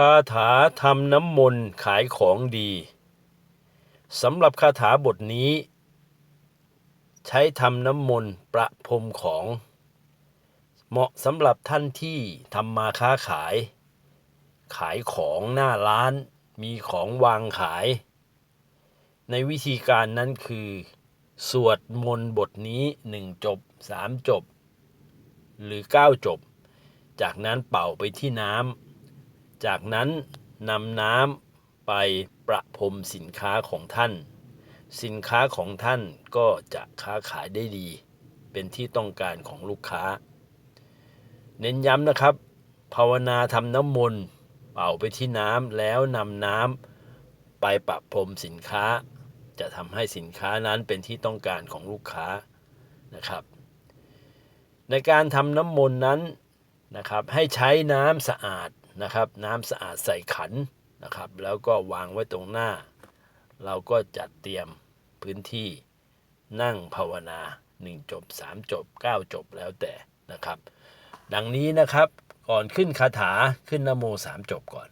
คาถาทำน้ำมนต์ขายของดีสำหรับคาถาบทนี้ ใช้ทำน้ำมนต์ประพรมของ เหมาะสำหรับท่านที่ทำมาค้าขาย ขายของหน้าร้านมีของวางขาย ในวิธีการนั้นคือ สวดมนต์บทนี้หนึ่งจบสามจบ หรือเก้าจบ จากนั้นเป่าไปที่น้ำ จากนั้นนำน้ำไปประพรมสินค้าของท่าน สินค้าของท่านก็จะค้าขายได้ดี เป็นที่ต้องการของลูกค้า เน้นย้ำนะครับ ภาวนาทำน้ำมนต์เป่าไปที่น้ำแล้วนำน้ำไปประพรมสินค้า จะทำให้สินค้านั้นเป็นที่ต้องการของลูกค้านะครับ ในการทำน้ำมนต์นั้นนะครับให้ใช้น้ำสะอาด นะครับน้ำสะอาดใส่ขันนะครับ แล้วก็วางไว้ตรงหน้า เราก็จัดเตรียมพื้นที่นั่งภาวนา 1 จบ 3 จบ 9 จบแล้วแต่นะครับ ดังนี้นะครับก่อนขึ้นคาถาขึ้นนโมสามจบก่อน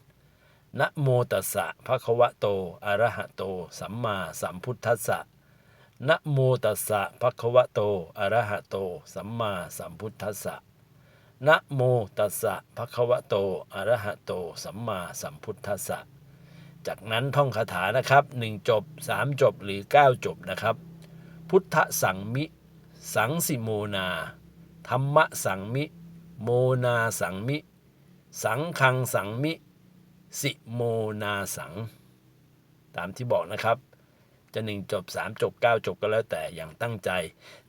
นะโมตัสสะภะคะวะโตอะระหะโต สัมมาสัมพุทธัสสะนะโมตัสสะภะคะวะโตอะระหะโต สัมมาสัมพุทธัสสะ นะโมตัสสะภะคะวะโตอะระหะโต สัมมาสัมพุทธัสสะจากนั้นท่องคาถานะครับหนึ่งจบสามจบหรือเก้าจบนะครับ พุทธสังมิ สังสิโมนาธรรมะสังมิ โมนาสังมิ สังคังสังมิ สิโมนาสัง ตามที่บอกนะครับ จะหนึ่งจบสามจบเก้าจบก็แล้วแต่อย่างตั้งใจ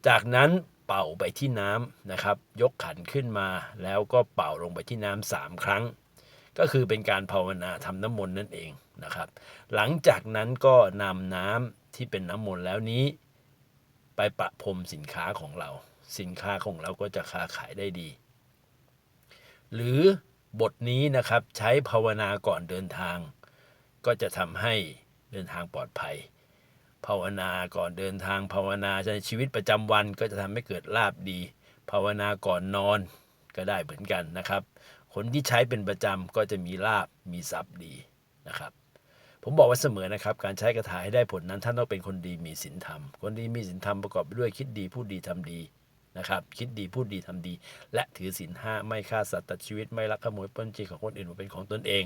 จากนั้น เป่าไปที่น้ำนะครับ ยกขันขึ้นมา แล้วก็เป่าลงไปที่น้ำสามครั้ง ก็คือเป็นการภาวนาทำน้ำมนต์นั่นเองนะครับ หลังจากนั้นก็นำน้ำที่เป็นน้ำมนต์แล้วนี้ ไปประพรมสินค้าของเรา สินค้าของเราก็จะค้าขายได้ดี หรือบทนี้นะครับใช้ภาวนาก่อนเดินทาง ก็จะทำให้เดินทางปลอดภัย ภาวนาก่อนเดินทางภาวนาในชีวิตประจำวันก็จะทำให้เกิดลาบดี ภาวนาก่อนนอนก็ได้เหมือนกันนะครับ คนที่ใช้เป็นประจำก็จะมีลาบมีทรัพย์ดีนะครับ ผมบอกไว้เสมอนะครับ การใช้คาถาให้ได้ผลนั้นท่านต้องเป็นคนดีมีศีลธรรม คนดีมีศีลธรรมประกอบด้วยคิดดีพูดดีทำดีนะครับคิดดีพูดดีทำดี และถือศีลห้าไม่ฆ่าสัตว์ตัดชีวิตไม่ลักขโมยปล้นจีของคนอื่นมาเป็นของตนเอง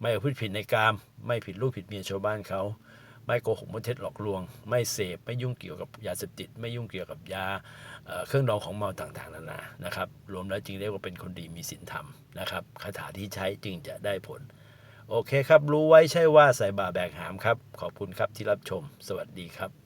ไม่พูดผิดในกาม ไม่ผิดลูกผิดเมียชาวบ้านเขา ไม่โกหกมดเท็จหลอกลวง ไม่เสพไม่ยุ่งเกี่ยวกับยาเสพติด ไม่ยุ่งเกี่ยวกับยาเเครื่องดองของเมาต่างๆนานานะครับ รวมแล้วจึงเรียกว่าเป็นคนดีมีศีลธรรมนะครับคาถาที่ใช้จึงจะได้ผล โอเคครับ รู้ไว้ใช่ว่าใส่บาแบกหามครับ ขอบคุณครับที่รับชม สวัสดีครับ